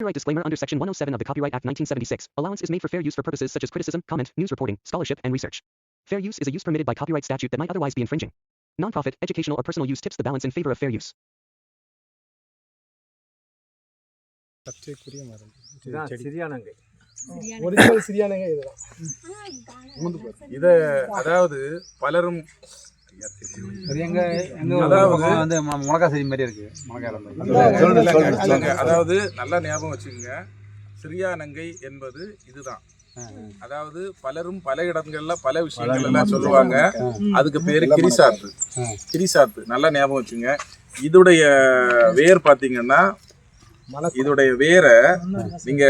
Copyright disclaimer under Section 107 of the Copyright Act 1976. Allowance is made for fair use for purposes such as criticism, comment, news reporting, scholarship, and research. Fair use is a use permitted by copyright statute that might otherwise be infringing. Nonprofit, educational, or personal use tips the balance in favor of fair use. சர்ச்சைக்குரிய மரம் இதான் செடி சிறியானங்கை original சிரியானங்க இதுதான் இத அதாவது பலரும் எங்க எங்க வந்து மு- மிளகா செடி மாதிரி. இருக்கு மிளகா இலை மாதிரி. இல்லைங்க, இல்லைங்க. அதாவது நல்லா ஞாபகம் வச்சுக்கோங்க. சிறியானங்கை என்பது இதுதான். அதாவது பலரும் பல இடங்கள்ல பல விஷயங்கள் எல்லாம் சொல்லுவாங்க. அதுக்கு பேரு கிரிசாத்து. கிரிசாத்து. நல்லா ஞாபகம் வச்சுங்க இதோடைய வேர் பாத்தீங்கன்னா இதோடைய வேரை நீங்க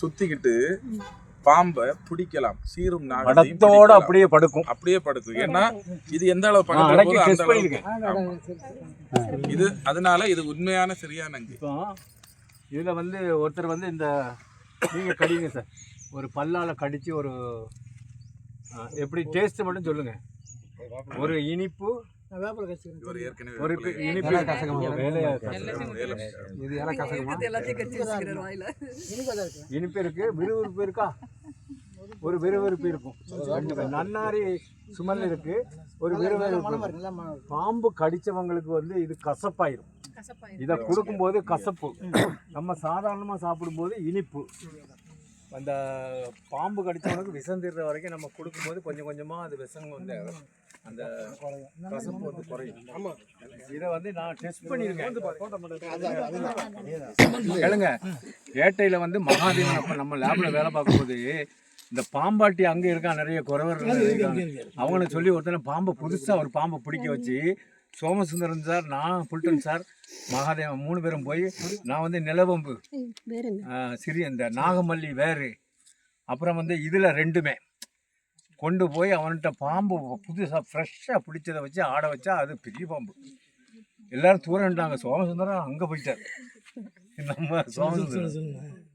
சுத்திக்கிட்டு பாம்பை பிடிக்கலாம். சீரும் பிடிக்கலாம். அப்படியே படுக்கும். அப்படியே படுக்கும். ஏன்னா இது எந்த அளவு பக்கத்துல. இது அதனால இது உண்மையான சிறியானங்கை இப்போ இதில் வந்து ஒருத்தர் வந்து இந்த நீங்கள் கடிங்க சார். ஒரு பல்லால் கடிச்சு ஒரு எப்படி டேஸ்ட் மட்டும் சொல்லுங்க. ஒரு இனிப்பு இவர் ஏற்கனவே ஒரு இனிப்பு இலை கசக்குமா? வேலையா வேலை- இது கசக்குமா இனிப்பு இருக்கு. விறுவிறுப்பு இருக்கா? ஒரு விறுவிறுப்பு இருக்கும். ரெண்டு நன்னாரி சுமல் இருக்கு. ஒரு விறுவிறுப்பு. பாம்பு கடிச்சவங்களுக்கு வந்து இது கசப்பாயிரும். இதை கொடுக்கும்போது கசப்பு. நம்ம சாதாரணமாக சாப்பிடும்போது இனிப்பு. அந்த பாம்பு கடிச்சவனுக்கு விஷம் தீர்ற வரைக்கும் நம்ம கொடுக்கும்போது கொஞ்சம் கொஞ்சமாக அது விஷம் வந்து அந்த கசப்பு வந்து குறையும். இதை வந்து நான் டெஸ்ட் பண்ணியிருக்கேன் கேளுங்க. ஏட்டையில் வந்து மகாதேவன் அப்போ நம்ம லேபில் வேலை பார்க்கும்போது இந்த பாம்பாட்டி அங்கே இருக்கான் நிறைய குறவர்கள் இருக்காங்க. அவங்கள சொல்லி ஒருத்தனை பாம்பை புதுசாக ஒரு பாம்பை பிடிக்க வச்சு சோமசுந்தரன் சார் நான் புல்டன் சார் மகாதேவன் மூணு பேரும் போய் நான் வந்து நிலவம்பு ஆ, சிறிய இந்த நாகமல்லி வேறு அப்புறம் வந்து இதில் ரெண்டுமே. கொண்டு போய் அவன்கிட்ட பாம்பு புதுசாக ஃப்ரெஷ்ஷாக பிடிச்சதை வச்சு ஆட வச்சா அது பெரிய பாம்பு. எல்லாரும் தூரண்டாங்க சோமசுந்தரம் அங்கே போயிட்டார். நம்ம சோமசுந்தரம்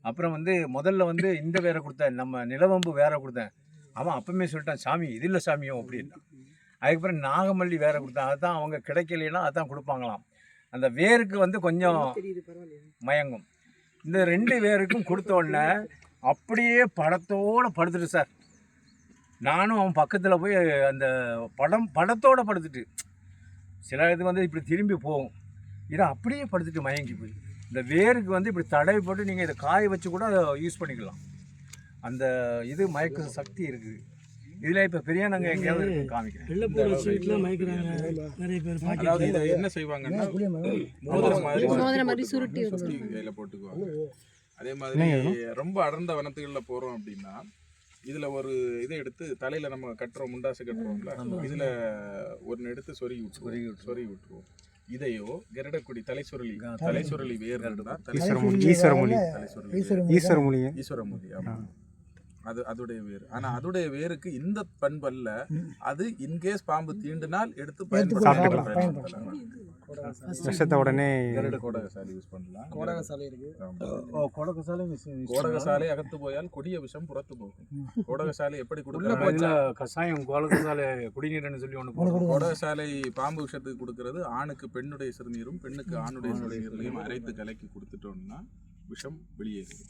அப்புறம் வந்து முதல்ல வந்து இந்த வேற கொடுத்தேன். நம்ம நிலவம்பு வேற கொடுத்தேன். அவன் அப்பவுமே சொல்லிட்டான் சாமி இது இல்லை சாமியும் அப்படின்னா. அதுக்கப்புறம் நாகமல்லி வேற கொடுத்தேன். அதுதான் அவங்க கிடைக்கலைன்னா அதான் கொடுப்பாங்களாம். அந்த வேருக்கு வந்து கொஞ்சம் மயங்கும். இந்த ரெண்டு வேருக்கும் கொடுத்த உடனே அப்படியே படத்தோடு படுத்துட்டு சார். நானும் அவன் பக்கத்தில் போய் அந்த படம் படத்தோட படுத்துட்டு. சில இது வந்து இப்படி திரும்பி போகும். இதை அப்படியே படுத்துட்டு மயங்கி போய். இந்த வேருக்கு வந்து இப்படி தடவி போட்டு நீங்கள் இதை காய வச்சு கூட அதை யூஸ் பண்ணிக்கலாம். அந்த இது மயக்க சக்தி இருக்குது. இதில் இப்போ பெரியானங்க எங்கேயாவது இருக்கு காமிக்கிறேன். அதாவது இதை என்ன செய்வாங்கன்னா போட்டுக்குவாங்க. அதே மாதிரி ரொம்ப அடர்ந்த வனத்துகள்ல போறோம் அப்படின்னா இதுல ஒரு இதை எடுத்து தலையில நம்ம கட்டுறோம் முண்டாசு கட்டுறோம்ல. இதுல ஒன்னு எடுத்து சொருகி விட்டுருவோம் சொருகி விட்டுருவோம் இதையோ கருடக்குடி தலைசுருளி தலைசுருளி வேர் இருந்தா ஈஸ்வரமூலி. ஈஸ்வரமூலி. தலைசுருளி ஈஸ்வரமூலி ஈஸ்வரமூலி ஆமா. அது அதோடைய வேர் ஆனா அதோடைய வேருக்கு இந்த பண்பல்ல அது இன்கேஸ் பாம்பு தீண்டினால் எடுத்து பயன்படுத்தலாம். உடனே கருட கோடகசாலி யூஸ் பண்ணலாம். கோடகசாலை இருக்கு. கோடகசாலை அகத்து போயால் கொடிய விஷம் புறத்து போகும். கோடகசாலை எப்படி கொடுக்குறாங்க இதில் கஷாயம் கொடக்கசாலை குடிநீர்னு சொல்லி ஒன்று போடுவோம் கோடகசாலை. பாம்பு விஷத்துக்கு கொடுக்கறது ஆணுக்கு பெண்ணுடைய சிறுநீரும் பெண்ணுக்கு ஆணுடைய சிறுநீரையும் அரைத்து கலக்கி கொடுத்துட்டோம்னா விஷம் வெளியேறும்